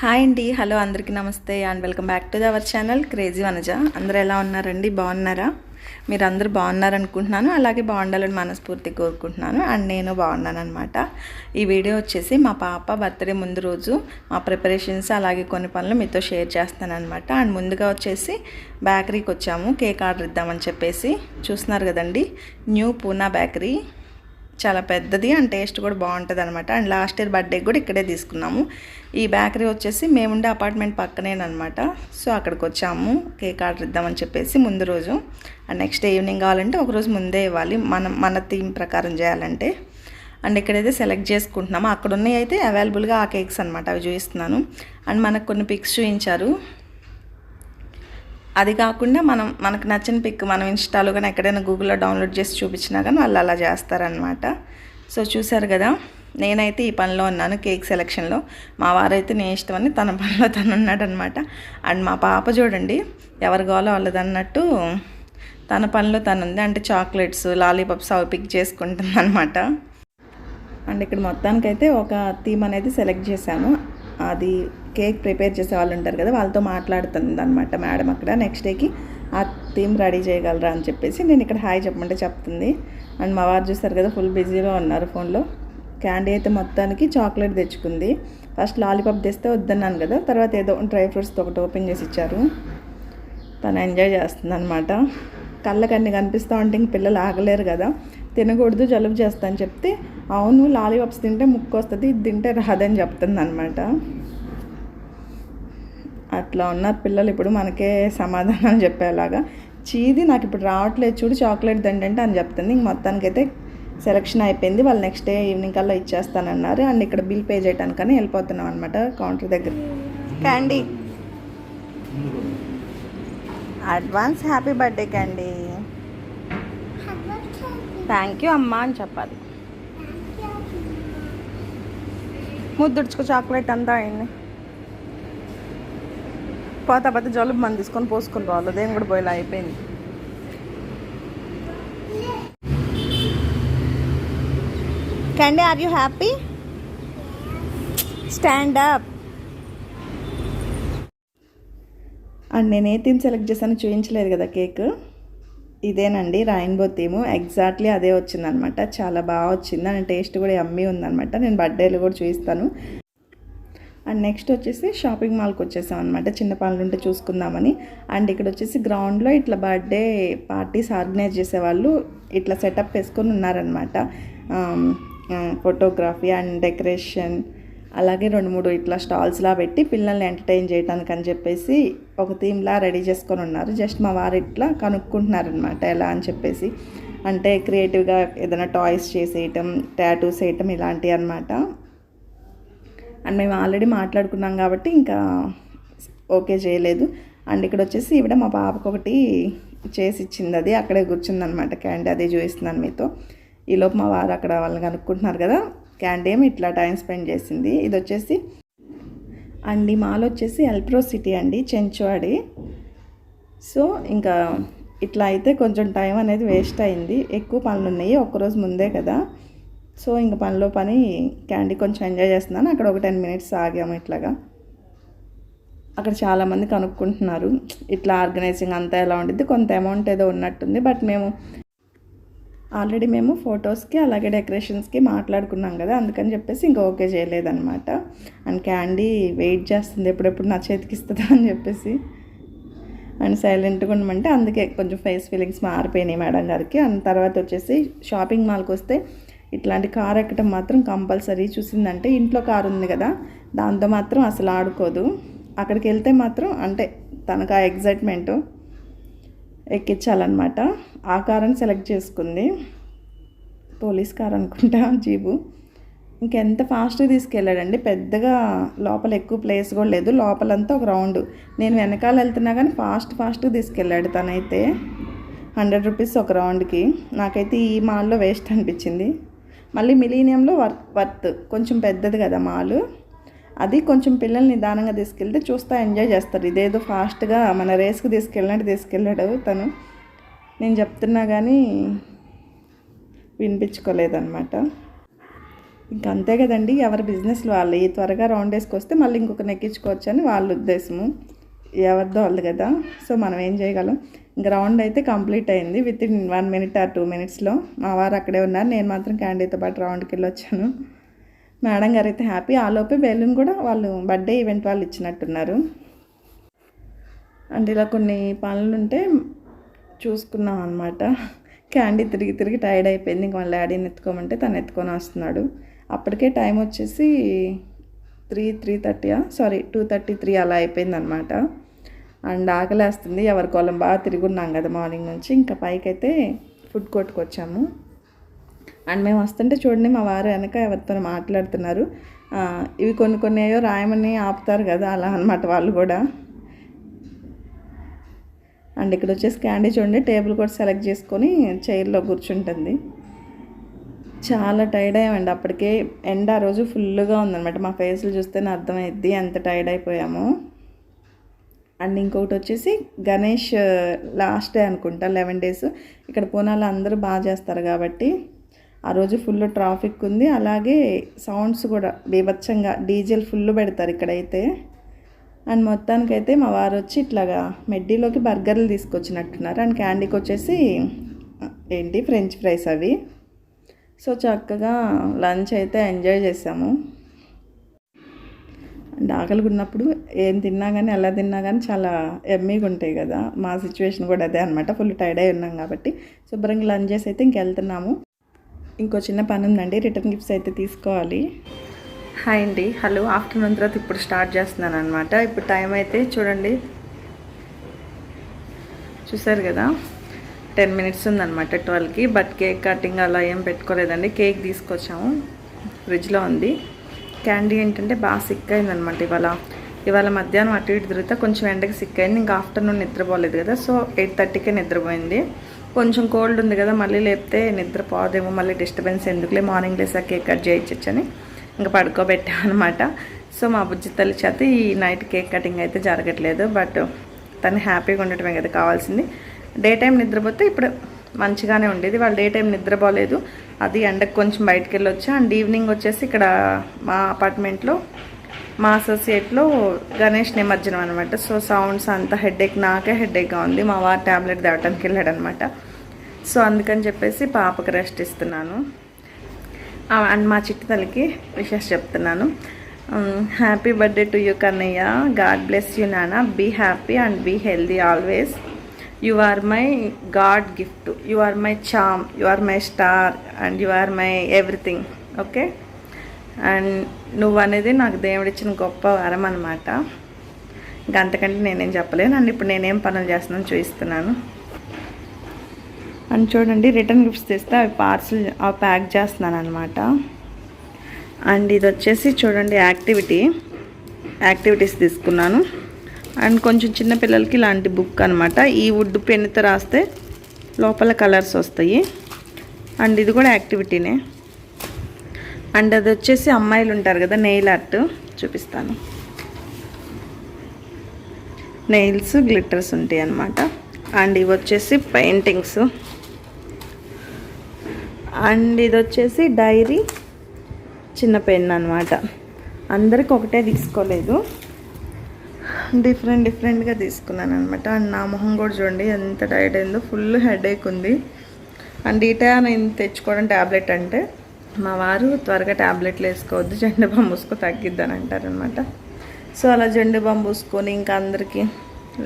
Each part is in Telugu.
హాయ్ అండి. హలో అందరికీ namaste and welcome back to our channel crazy Vanaja. అందరూ ఎలా ఉన్నారండి? బాగున్నారా? మీరు అందరూ బాగున్నారనుకుంటున్నాను. అలాగే బాగుండాలని మనస్ఫూర్తి కోరుకుంటున్నాను. అండ్ నేను బాగున్నాను అనమాట ఈ వీడియో వచ్చేసి మా పాప బర్త్డే ముందు రోజు మా ప్రిపరేషన్స్ అలాగే కొన్ని పనులు మీతో షేర్ చేస్తాను అనమాట అండ్ ముందుగా వచ్చేసి బేకరీకి వచ్చాము. కేక్ ఆర్డర్ ఇద్దామని చెప్పేసి. చూస్తున్నారు కదండి? New Poona bakery. చాలా పెద్దది అండ్ టేస్ట్ కూడా బాగుంటుంది అనమాట అండ్ లాస్ట్ ఇయర్ బర్త్డే కూడా ఇక్కడే తీసుకున్నాము. ఈ బేకరీ వచ్చేసి మేముండే అపార్ట్మెంట్ పక్కనేనమాట సో అక్కడికి వచ్చాము కేక్ ఆర్డర్ ఇద్దామని చెప్పేసి ముందు రోజు. అండ్ నెక్స్ట్ ఈవినింగ్ కావాలంటే ఒకరోజు ముందే ఇవ్వాలి. మన మన థీమ్ ప్రకారం చేయాలంటే. అండ్ ఇక్కడైతే సెలెక్ట్ చేసుకుంటున్నాము. అక్కడ ఉన్నాయి అయితే అవైలబుల్గా ఆ కేక్స్ అనమాట అవి చూపిస్తున్నాను. అండ్ మనకు కొన్ని పిక్స్ చూపించారు. అది కాకుండా మనం మనకు నచ్చిన పిక్ మనం ఇన్స్టాలో కానీ ఎక్కడైనా గూగుల్లో డౌన్లోడ్ చేసి చూపించినా కానీ వాళ్ళు అలా చేస్తారనమాట సో చూసారు కదా నేనైతే ఈ పనిలో ఉన్నాను కేక్ సెలెక్షన్లో. మా వారైతే నేను ఇష్టమని తన పనిలో తను ఉన్నాడనమాట అండ్ మా పాప చూడండి ఎవరు గోలో వాళ్ళది అన్నట్టు తన పనిలో తను ఉంది. అంటే చాక్లెట్స్ లాలీపాప్స్ అవి పిక్ చేసుకుంటుంది అనమాట అండ్ ఇక్కడ మొత్తానికైతే ఒక థీమ్ అనేది సెలెక్ట్ చేశాను. అది కేక్ ప్రిపేర్ చేసే వాళ్ళు ఉంటారు కదా వాళ్ళతో మాట్లాడుతుంది అనమాట మేడం అక్కడ. నెక్స్ట్ డేకి ఆ థీమ్ రెడీ చేయగలరా అని చెప్పేసి నేను ఇక్కడ హాయ్ చెప్పమంటే చెప్తుంది. అండ్ మా వారు చూస్తారు కదా ఫుల్ బిజీగా ఉన్నారు ఫోన్లో. క్యాండీ అయితే మొత్తానికి చాక్లెట్ తెచ్చుకుంది. ఫస్ట్ లాలీపాప్ తెస్తే వద్దన్నాను కదా తర్వాత ఏదో డ్రై ఫ్రూట్స్తో ఒకటి ఓపెన్ చేసి ఇచ్చారు. తను ఎంజాయ్ చేస్తుంది అనమాట కళ్ళకన్నీ కనిపిస్తూ ఉంటే ఇంక పిల్లలు ఆగలేరు కదా తినకూడదు జలుబు చేస్తా అని చెప్తే అవును లాలీపాప్స్ తింటే ముక్కు వస్తుంది ఇది తింటే రాదని చెప్తుంది అనమాట అట్లా ఉన్నారు పిల్లలు ఇప్పుడు మనకే సమాధానం చెప్పేలాగా చీది నాకు ఇప్పుడు రావట్లేదు చూడు చాక్లెట్ దండి అని చెప్తుంది. ఇంక మొత్తానికైతే సెలక్షన్ అయిపోయింది. వాళ్ళు నెక్స్ట్ డే ఈవినింగ్ కల్లా ఇచ్చేస్తానన్నారు. అండ్ ఇక్కడ బిల్ పే చేయడానికని వెళ్ళిపోతున్నాం అనమాట కౌంటర్ దగ్గర. Candy. Advance happy birthday candy. Thank you అమ్మా అని చెప్పాలి. ముద్దుడుచుకో చాక్లెట్ అంతా అయింది. పోతా పోతే జలుబు మంది తీసుకొని పోసుకొని రావాలి. దేని కూడా పోయేలా అయిపోయింది. కండి are you happy stand up and నేను ఏ థీమ్ సెలెక్ట్ చేశానో చూపించలేదు కదా కేక్. ఇదేనండి రాయిన్బో థీము ఎగ్జాక్ట్లీ అదే వచ్చిందనమాట. చాలా బాగా వచ్చింది. అండ్ టేస్ట్ కూడా అమ్మీ ఉందనమాట. నేను బర్త్డేలు కూడా చూపిస్తాను. అండ్ నెక్స్ట్ వచ్చేసి షాపింగ్ మాల్కి వచ్చేసాం అనమాట చిన్న పనులు ఉంటే చూసుకుందామని. అండ్ ఇక్కడ వచ్చేసి గ్రౌండ్లో ఇట్లా బర్త్డే పార్టీస్ ఆర్గనైజ్ చేసేవాళ్ళు ఇట్లా సెటప్ వేసుకొని ఉన్నారనమాట ఫోటోగ్రఫీ అండ్ డెకరేషన్ అలాగే రెండు మూడు ఇట్లా స్టాల్స్లా పెట్టి పిల్లల్ని ఎంటర్టైన్ చేయడానికి అని చెప్పేసి ఒక థీమ్లా రెడీ చేసుకొని ఉన్నారు. జస్ట్ మా వారు ఇట్లా కనుక్కుంటున్నారనమాట ఎలా అని చెప్పేసి. అంటే క్రియేటివ్గా ఏదైనా టాయ్స్ చేసేయటం టాటూస్ వేయటం ఇలాంటివి అనమాట అండ్ మేము ఆల్రెడీ మాట్లాడుకున్నాం కాబట్టి ఇంకా ఓకే చేయలేదు. అండ్ ఇక్కడ వచ్చేసి ఇవిడ మా పాపకు ఒకటి చేసి ఇచ్చింది అది. అక్కడే కూర్చుందనమాట క్యాండీ అదే చూపిస్తున్నాను మీతో. ఈలోపు మా వారు అక్కడ వాళ్ళని కనుక్కుంటున్నారు కదా. క్యాండీ ఏమి ఇట్లా టైం స్పెండ్ చేసింది. ఇది వచ్చేసి అండ్ ఈ మాల్ వచ్చేసి ఎల్ప్రో సిటీ అండి చెంచువాడి. సో ఇంకా ఇట్లా అయితే కొంచెం టైం అనేది వేస్ట్ అయింది. ఎక్కువ పనులు ఉన్నాయి. ఒక్కరోజు ముందే కదా. సో ఇంక పనిలో పని క్యాండీ కొంచెం ఎంజాయ్ చేస్తున్నాను. అక్కడ ఒక టెన్ మినిట్స్ ఆగాము ఇట్లాగా. అక్కడ చాలామంది కనుక్కుంటున్నారు. ఇట్లా ఆర్గనైజింగ్ అంతా ఎలా ఉంటుంది కొంత అమౌంట్ ఏదో ఉన్నట్టుంది బట్ మేము ఆల్రెడీ మేము ఫొటోస్కి అలాగే డెకరేషన్స్కి మాట్లాడుకున్నాం కదా అందుకని చెప్పేసి ఇంకా ఓకే చేయలేదన్నమాట. అండ్ క్యాండీ వెయిట్ చేస్తుంది ఎప్పుడెప్పుడు నా చేతికి ఇస్తుందా అని చెప్పేసి. అండ్ సైలెంట్గా ఉండమంటే అందుకే కొంచెం ఫేస్ ఫీలింగ్స్ మారిపోయినాయి మేడం గారికి. అండ్ తర్వాత వచ్చేసి షాపింగ్ మాల్కి వస్తే ఇట్లాంటి కార్ ఎక్కడం మాత్రం కంపల్సరీ. చూసిందంటే ఇంట్లో కారు ఉంది కదా దాంతో మాత్రం అసలు ఆడుకోదు. అక్కడికి వెళ్తే మాత్రం అంటే తనకు ఆ ఎగ్జైట్మెంట్ ఎక్కించాలన్నమాట. ఆ కారుని సెలెక్ట్ చేసుకుంది. పోలీస్ కార్ అనుకుంటా జీబు. ఇంకెంత ఫాస్ట్గా తీసుకెళ్ళాడండి. పెద్దగా లోపల ఎక్కువ ప్లేస్ కూడా లేదు. లోపలంతా ఒక రౌండ్ నేను వెనకాల వెళ్తున్నా కానీ ఫాస్ట్ ఫాస్ట్గా తీసుకెళ్ళాడు తనైతే. హండ్రెడ్ రూపీస్ ఒక రౌండ్కి నాకైతే ఈ మాల్లో వేస్ట్ అనిపించింది. మళ్ళీ మిలీనియంలో వర్త్ వర్త్. కొంచెం పెద్దది కదా మాలు. అది కొంచెం పిల్లల్ని నిదానంగా తీసుకెళ్తే చూస్తా ఎంజాయ్ చేస్తారు. ఇదేదో ఫాస్ట్గా మన రేస్కి తీసుకెళ్ళినట్టు తీసుకెళ్ళాడు తను. నేను చెప్తున్నా కానీ వినిపించుకోలేదన్నమాట. ఇంక అంతే కదండి ఎవరి బిజినెస్లు వాళ్ళు. ఈ త్వరగా రౌండ్ వేసుకొస్తే మళ్ళీ ఇంకొక నెక్కించుకోవచ్చు అని వాళ్ళ ఉద్దేశము. ఎవరిదో వాళ్ళు కదా. సో మనం ఏం చేయగలం? గ్రౌండ్ రౌండ్ అయితే కంప్లీట్ అయింది. Within one minute or two మినిట్స్లో మా వారు అక్కడే ఉన్నారు. నేను మాత్రం క్యాండీతో పాటు రౌండ్కి వెళ్ళి వచ్చాను మేడం గారు అయితే హ్యాపీ ఆ లోపే బెలూన్ కూడా వాళ్ళు బర్త్డే ఈవెంట్ వాళ్ళు ఇచ్చినట్టున్నారు. అంటే ఇలా కొన్ని పనులు ఉంటే చూసుకున్నాం అనమాట క్యాండీ తిరిగి తిరిగి టైర్డ్ అయిపోయింది. ఇంక మళ్ళీ డాడీని ఎత్తుకోమంటే తను ఎత్తుకొని వస్తున్నాడు. అప్పటికే టైం వచ్చేసి త్రీ త్రీ థర్టీయా సారీ టూ థర్టీ త్రీ అలా అయిపోయింది అనమాట అండ్ ఆకలేస్తుంది. ఎవరి కోలం బాగా తిరుగున్నాం కదా మార్నింగ్ నుంచి. ఇంకా పైకైతే ఫుడ్ కోర్ట్కి వచ్చాము. అండ్ మేము వస్తుంటే చూడండి మా వారు వెనక ఎవరితో మాట్లాడుతున్నారు. ఇవి కొన్ని కొన్ని ఏయో రాయమని ఆపుతారు కదా అలా అన్నమాట వాళ్ళు కూడా. అండ్ ఇక్కడ వచ్చేసి క్యాండీ చూడండి టేబుల్ కూడా సెలెక్ట్ చేసుకొని చైర్లో కూర్చుంటుంది. చాలా టైర్డ్ అయ్యామండి. అప్పటికే ఎండ ఆ రోజు ఫుల్గా ఉందన్నమాట. మా ఫేస్లు చూస్తేనే అర్థమైద్ది ఎంత టైర్డ్ అయిపోయామో. అండ్ ఇంకొకటి వచ్చేసి గణేష్ లాస్ట్ డే అనుకుంటా లెవెన్ డేస్ ఇక్కడ పూనాలో అందరూ బాగా చేస్తారు కాబట్టి ఆ రోజు ఫుల్ ట్రాఫిక్ ఉంది. అలాగే సౌండ్స్ కూడా బీభత్సంగా డీజిల్ ఫుల్ పెడతారు ఇక్కడైతే. అండ్ మొత్తానికైతే మా వారు వచ్చి ఇట్లాగా మెడ్డీలోకి బర్గర్లు తీసుకొచ్చినట్టున్నారు. అండ్ క్యాండీకి వచ్చేసి ఏంటి ఫ్రెంచ్ ఫ్రైస్ అవి. సో చక్కగా లంచ్ అయితే ఎంజాయ్ చేసాము. ఆకలిగా ఉన్నప్పుడు ఏం తిన్నా కానీ ఎలా తిన్నా కానీ చాలా ఎమ్మీగా ఉంటాయి కదా. మా సిచ్యువేషన్ కూడా అదే అనమాట ఫుల్ టైర్డ్ అయి ఉన్నాం కాబట్టి. శుభ్రంగా లంచ్ చేసి అయితే ఇంకెళ్తున్నాము. ఇంకో చిన్న పని ఉందండి. రిటర్న్ గిఫ్ట్స్ అయితే తీసుకోవాలి. హాయ్ అండి. హలో. ఆఫ్టర్నూన్ తర్వాత ఇప్పుడు స్టార్ట్ చేస్తున్నాను అనమాట ఇప్పుడు టైం అయితే చూడండి. చూసారు కదా? టెన్ మినిట్స్ ఉందన్నమాట ట్వెల్వ్కి. బట్ కేక్ కటింగ్ అలా ఏం పెట్టుకోలేదండి. కేక్ తీసుకొచ్చాము. ఫ్రిడ్జ్లో ఉంది. క్యాండీ ఏంటంటే బాగా సిక్ అయిందనమాట ఇవాళ. ఇవాళ మధ్యాహ్నం అటు ఇటు తిరిగితే కొంచెం ఎండకి సిక్ అయింది ఇంకా ఆఫ్టర్నూన్ నిద్రపోలేదు కదా సో ఎయిట్ థర్టీకే నిద్రపోయింది. కొంచెం కోల్డ్ ఉంది కదా మళ్ళీ లేపితే నిద్రపోదేమో మళ్ళీ డిస్టర్బెన్స్ ఎందుకులే మార్నింగ్ లేసా కేక్ కట్ చేయొచ్చని ఇంకా పడుకోబెట్టా అనమాట సో మా బుజ్జి తల్లి చేత ఈ నైట్ కేక్ కటింగ్ అయితే జరగట్లేదు బట్ తను హ్యాపీగా ఉండటమే కదా కావాల్సింది. డే టైం నిద్రపోతే ఇప్పుడు మంచిగానే ఉండేది వాళ్ళు డే టైం నిద్రపోలేదు. అది ఎండకు కొంచెం బయటకు వెళ్ళొచ్చు అండ్ ఈవినింగ్ వచ్చేసి ఇక్కడ మా అపార్ట్మెంట్లో మా అసోసియేట్లో గణేష్ నిమజ్జనం అనమాట సో సౌండ్స్ అంతా హెడేక్ నాకే హెడేక్గా ఉంది. మా వారు ట్యాబ్లెట్ దాటానికి వెళ్ళాడు అనమాట సో అందుకని చెప్పేసి పాపకు రెస్ట్ ఇస్తున్నాను. అండ్ మా చిట్టి తల్లికి విషెస్ చెప్తున్నాను. Happy birthday to you Kannayya. God bless you నానా be happy and be healthy always. You are my god gift you are my charm you are my star and you are my everything okay? And నువ్వు అనేది నాకు దేవుడిచ్చిన గొప్ప వరం అనమాట ఇంకా అంతకంటే నేనేం చెప్పలేను. అండ్ ఇప్పుడు నేనేం పనులు చేస్తున్నాను చూపిస్తున్నాను. అండ్ చూడండి రిటర్న్ గిఫ్ట్స్ తెస్తే అవి పార్సల్ అవి ప్యాక్ చేస్తున్నాను అనమాట అండ్ ఇది వచ్చేసి చూడండి యాక్టివిటీ యాక్టివిటీస్ తీసుకున్నాను. అండ్ కొంచెం చిన్న పిల్లలకి ఇలాంటి బుక్ అనమాట ఈ వుడ్ పెన్నుతో రాస్తే లోపల కలర్స్ వస్తాయి. అండ్ ఇది కూడా యాక్టివిటీనే. అండ్ అది వచ్చేసి అమ్మాయిలు ఉంటారు కదా నెయిల్ ఆర్ట్ చూపిస్తాను. నెయిల్స్ గ్లిటర్స్ ఉంటాయి అన్నమాట. అండ్ ఇవి వచ్చేసి పెయింటింగ్స్. అండ్ ఇది వచ్చేసి డైరీ చిన్న పెన్ అనమాట అందరికి ఒకటే తీసుకోలేదు. డిఫరెంట్ డిఫరెంట్గా తీసుకున్నాను అనమాట అండ్ నా మొహం కూడా చూడండి ఎంత టైట్ అయిందో ఫుల్ హెడేక్ ఉంది. అండ్ ఈ టైం నేను తెచ్చుకోవడం ట్యాబ్లెట్ అంటే మా వారు త్వరగా ట్యాబ్లెట్లు వేసుకోవద్దు జెండు బాంబూసుకో తగ్గిద్దని అంటారనమాట సో అలా జెండు బాంబూసుకొని ఇంకా అందరికీ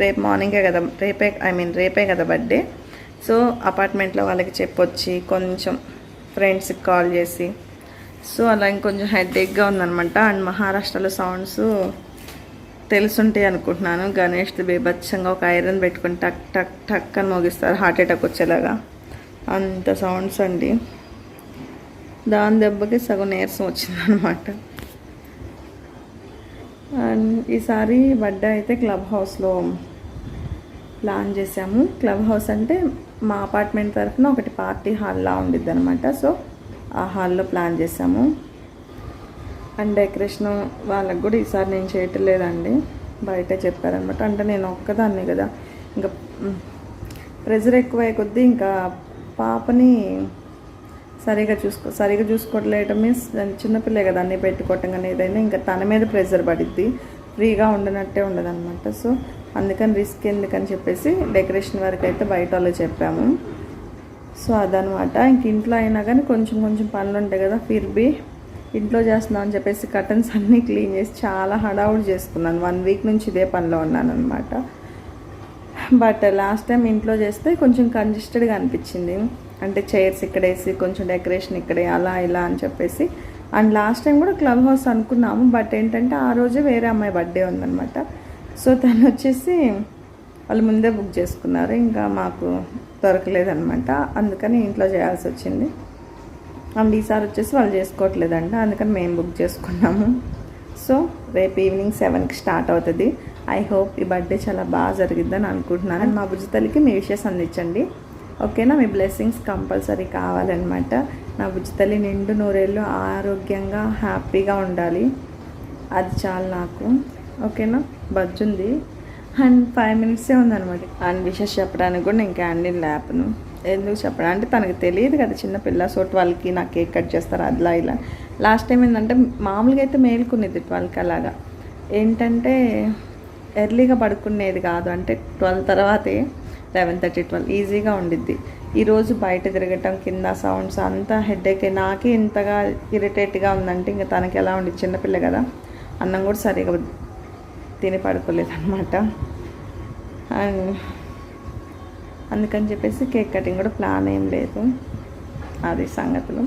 రేపు మార్నింగే కదా రేపే ఐ మీన్ రేపే కదా బర్త్డే. సో అపార్ట్మెంట్లో వాళ్ళకి చెప్పొచ్చి కొంచెం ఫ్రెండ్స్కి కాల్ చేసి. సో అలా ఇంకొంచెం హెడేక్గా ఉందనమాట అండ్ మహారాష్ట్రలో సౌండ్స్ తెలుసుంటే అనుకుంటున్నాను. గణేష్ది బీభత్సంగా ఒక ఐరన్ పెట్టుకొని టక్ టక్ టక్ అని మోగిస్తారు. హార్ట్ అటాక్ వచ్చేలాగా. అంత సౌండ్స్ అండి. దాని దెబ్బకి సగం నీరసం వచ్చిందనమాట. అండ్ ఈసారి బర్త్డే అయితే క్లబ్ హౌస్లో ప్లాన్ చేసాము క్లబ్ హౌస్ అంటే మా అపార్ట్మెంట్ తరఫున ఒకటి పార్టీ హాల్లా ఉండిద్ది అనమాట సో ఆ హాల్లో ప్లాన్ చేసాము అండ్ డెకరేషన్ వాళ్ళకి కూడా ఈసారి నేను చేయటం లేదండి బయటే చెప్పారనమాట అంటే నేను ఒక్కదాన్ని కదా. ఇంకా ప్రెజర్ ఎక్కువ కొద్దీ ఇంకా పాపని సరిగా చూసుకో సరిగా చూసుకోవట్లేయటం మీన్స్ చిన్నపిల్లే కదా అన్నీ పెట్టుకోవటం కానీ ఏదైనా ఇంకా తన మీద ప్రెజర్ పడిద్ది. ఫ్రీగా ఉండనట్టే ఉండదన్నమాట. సో అందుకని రిస్క్ ఎందుకని చెప్పేసి డెకరేషన్ వరకు అయితే బయట వాళ్ళు చెప్పాము. సో అదనమాట ఇంక ఇంట్లో అయినా కానీ కొంచెం కొంచెం పనులు ఉంటాయి కదా ఫిర్బీ ఇంట్లో చేస్తున్నాం అని చెప్పేసి కర్టన్స్ అన్నీ క్లీన్ చేసి చాలా హడావుడి చేసుకున్నాను. వన్ వీక్ నుంచి ఇదే పనిలో ఉన్నాను అనమాట బట్ లాస్ట్ టైం ఇంట్లో చేస్తే కొంచెం కంజెస్టెడ్గా అనిపించింది. అంటే చైర్స్ ఇక్కడేసి కొంచెం డెకరేషన్ ఇక్కడే అలా ఇలా అని చెప్పేసి. అండ్ లాస్ట్ టైం కూడా క్లబ్ హౌస్ అనుకున్నాము. బట్ ఏంటంటే ఆ రోజే వేరే అమ్మాయి బర్త్డే ఉందన్నమాట. సో తను వచ్చేసి వాళ్ళు ముందే బుక్ చేసుకున్నారు. ఇంకా మాకు దొరకలేదనమాట అందుకని ఇంట్లో చేయాల్సి వచ్చింది. అండ్ ఈసారి వచ్చేసి వాళ్ళు చేసుకోవట్లేదంట అందుకని మేము బుక్ చేసుకున్నాము. సో రేపు ఈవినింగ్ సెవెన్కి స్టార్ట్ అవుతుంది. ఐ హోప్ ఈ బర్త్డే చాలా బాగా జరిగిద్దని అనుకుంటున్నాను. అండ్ మా బుజ్జితల్లికి మీ విషయస్ అందించండి. ఓకేనా? మీ బ్లెస్సింగ్స్ కంపల్సరీ కావాలన్నమాట. నా బుజ్జితల్లి నిండు నూరేళ్ళు ఆరోగ్యంగా హ్యాపీగా ఉండాలి. అది చాలు నాకు. ఓకేనా? బజ్జుంది. అండ్ ఫైవ్ మినిట్సే ఉందన్నమాట. అండ్ విషెస్ చెప్పడానికి కూడా నేను క్యాండిల్ ల్యాప్ను ఎందుకు చెప్పడం? అంటే తనకు తెలియదు కదా చిన్నపిల్ల సో ట్వెల్వ్కి నా కేక్ కట్ చేస్తారు? అలా ఇలా. లాస్ట్ టైం ఏంటంటే మామూలుగా అయితే మేలుకునేది ట్వెల్వ్కి అలాగా. ఏంటంటే ఎర్లీగా పడుకునేది కాదు. అంటే ట్వెల్వ్ తర్వాతే లెవెన్ థర్టీ ట్వెల్వ్ ఈజీగా ఉండిద్ది. ఈరోజు బయట తిరగటం కింద సౌండ్స్ అంతా హెడేక్ నాకే ఇంతగా ఇరిటేట్గా ఉందంటే ఇంకా తనకి ఎలా ఉండి చిన్నపిల్ల కదా. అన్నం కూడా సరిగా తిని పడుకోలేదు అనమాట అండ్ అందుకని చెప్పేసి కేక్ కటింగ్ కూడా ప్లాన్ ఏం లేదు. అది సంగతులు.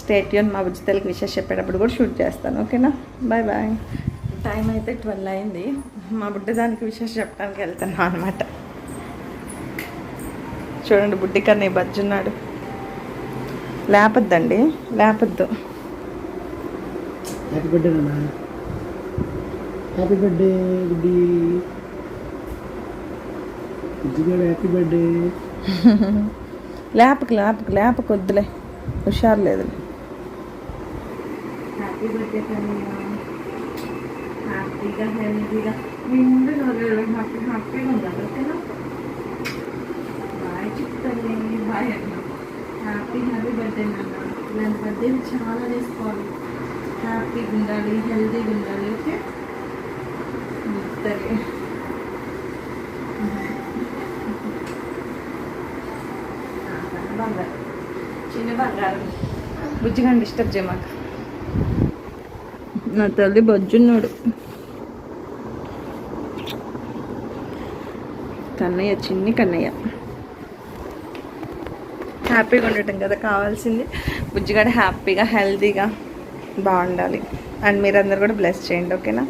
స్టేట్యూన్ మా బుజ్జితలకి విషయం చెప్పేటప్పుడు కూడా షూట్ చేస్తాను. ఓకేనా? బాయ్ బాయ్ టైం అయితే ట్వెల్వ్ అయింది. మా బుడ్డ దానికి విషయం చెప్పడానికి వెళ్తున్నాను అనమాట చూడండి బుడ్డి కన్నా బజ్జున్నాడు లేపొద్దండి. లేపొద్దు. హ్యాపీ బర్త్డే హ్యాపీ బర్త్డే హ్యాపీగా ఉండాలి ఓకేనా బాయ్ చెప్తాను బాయ్ హ్యాపీ హ్యాపీ బర్త్డే నాన్న ఇలాంటి బర్త్డే చాలా చేసుకోవాలి హ్యాపీగా ఉండాలి హెల్దీగా ఉండాలి ఓకే సరే బుజ్జిగా డిస్టర్బ్ చేయమాక నా తల్లి బజ్జున్నాడు. కన్నయ్య చిన్ని కన్నయ్య. హ్యాపీగా ఉండటం కదా కావాల్సింది. బుజ్జిగాడు హ్యాపీగా హెల్తీగా బాగుండాలి. అండ్ మీరందరూ కూడా బ్లెస్ చేయండి ఓకేనా?